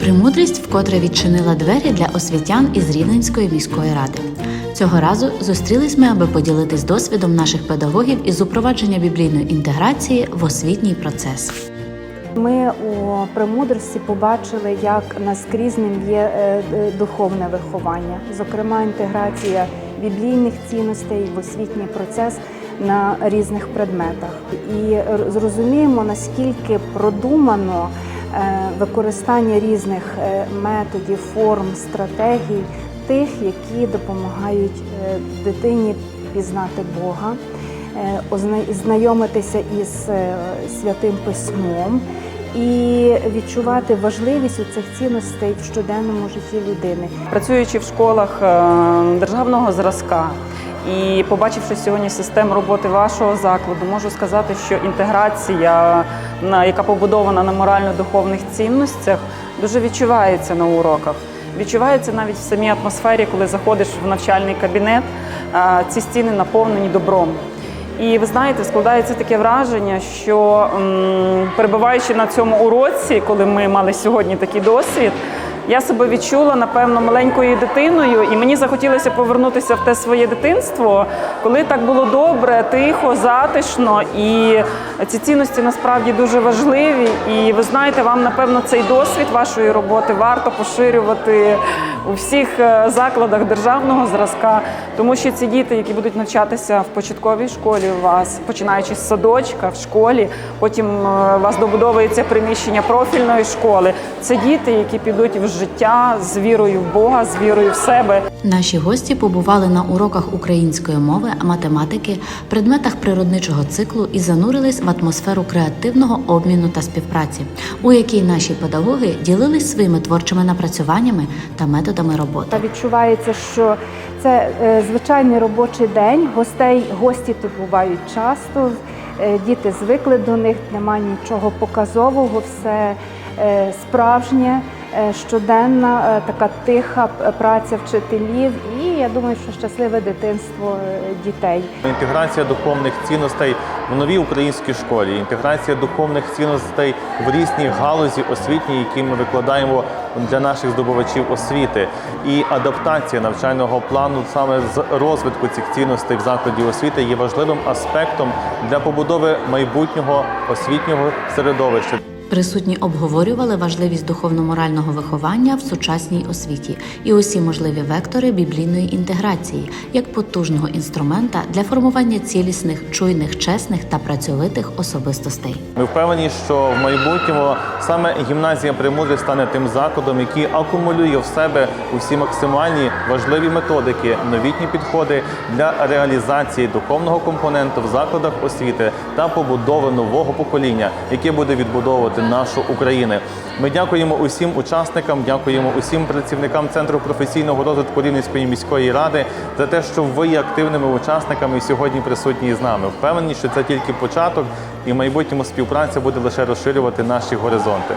Премудрість вкотре відчинила двері для освітян із Рівненської міської ради. Цього разу зустрілись ми, аби поділитись досвідом наших педагогів із упровадження біблійної інтеграції в освітній процес. Ми у премудрості побачили, як наскрізним є е, е, духовне виховання, зокрема інтеграція біблійних цінностей в освітній процес на різних предметах. І зрозуміємо, наскільки продумано е, використання різних е, методів, форм, стратегій, тих, які допомагають е, дитині пізнати Бога знайомитися із святим письмом і відчувати важливість у цих цінностей в щоденному житті людини. Працюючи в школах державного зразка і побачивши сьогодні систему роботи вашого закладу, можу сказати, що інтеграція, яка побудована на морально-духовних цінностях, дуже відчувається на уроках. Відчувається навіть в самій атмосфері, коли заходиш в навчальний кабінет, ці стіни наповнені добром. І ви знаєте, складається таке враження, що перебуваючи на цьому уроці, коли ми мали сьогодні такий досвід, я себе відчула напевно маленькою дитиною, і мені захотілося повернутися в те своє дитинство, коли так було добре, тихо, затишно. І ці цінності насправді дуже важливі. І ви знаєте, вам напевно цей досвід вашої роботи варто поширювати у всіх е, закладах державного зразка, тому що ці діти, які будуть навчатися в початковій школі у вас, починаючи з садочка в школі, потім е, у вас добудовується приміщення профільної школи. Це діти, які підуть в життя з вірою в Бога, з вірою в себе. Наші гості побували на уроках української мови, математики, предметах природничого циклу і занурились в атмосферу креативного обміну та співпраці, у якій наші педагоги ділились своїми творчими напрацюваннями та методами роботи. Та відчувається, що це е, звичайний робочий день. Гостей гості тут бувають часто. е, Діти звикли до них, немає нічого показового, все е, справжнє, щоденна, е, така тиха праця вчителів, і я думаю, що щасливе дитинство е, дітей. Інтеграція духовних цінностей в новій українській школі, інтеграція духовних цінностей в різні галузі освітні, які ми викладаємо для наших здобувачів освіти, і адаптація навчального плану саме з розвитку цих цінностей в закладі освіти є важливим аспектом для побудови майбутнього освітнього середовища. Присутні обговорювали важливість духовно-морального виховання в сучасній освіті і усі можливі вектори біблійної інтеграції як потужного інструмента для формування цілісних, чуйних, чесних та працьовитих особистостей. Ми впевнені, що в майбутньому саме гімназія Примудрість стане тим закладом, який акумулює в себе усі максимальні важливі методики, новітні підходи для реалізації духовного компоненту в закладах освіти та побудови нового покоління, яке буде відбудовувати нашу Україну. Ми дякуємо усім учасникам, дякуємо усім працівникам центру професійного розвитку Рівненської міської ради за те, що ви є активними учасниками сьогодні присутні з нами. Впевнені, що це тільки початок, і в майбутньому співпраця буде лише розширювати наші горизонти.